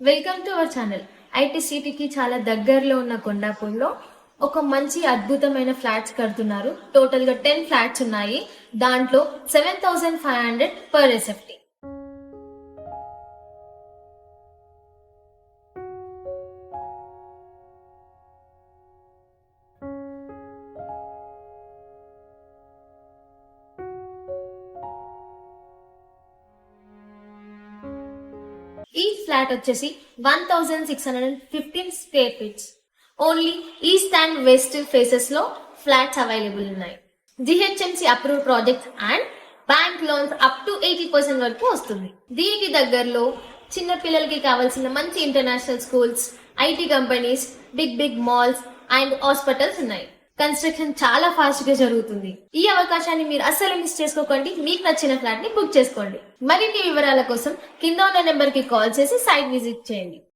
Welcome to our channel IT సిటీకి చాలా దగ్గరలో ఉన్న కొండాపూర్లో ఒక మంచి అద్భుతమైన ఫ్లాట్స్ కడుతున్నారు. టోటల్గా టెన్ ఫ్లాట్స్ ఉన్నాయి. దాంట్లో seven thousand five hundred per SFT ఈ ఫ్లాట్ వచ్చేసి one thousand six hundred fifteen square feets. Only east and west ఫేసెస్లో flats available ఉన్నాయి. GHMC approve project and bank loans up to eighty percent వరకు వస్తుంది. దీనికి దగ్గరలో చిన్న పిల్లలకి కావాల్సిన మంచి international schools IT companies big big malls and hospitals ఉన్నాయి. కన్స్ట్రక్షన్ చాలా ఫాస్ట్గా జరుగుతుంది. ఈ అవకాశాన్ని మీరు అస్సలు మిస్ చేసుకోకండి. మీకు నచ్చిన ఫ్లాట్ని బుక్ చేసుకోండి. మరిన్ని వివరాల కోసం కింద ఉన్న నెంబర్కి కాల్ చేసి సైట్ విజిట్ చేయండి.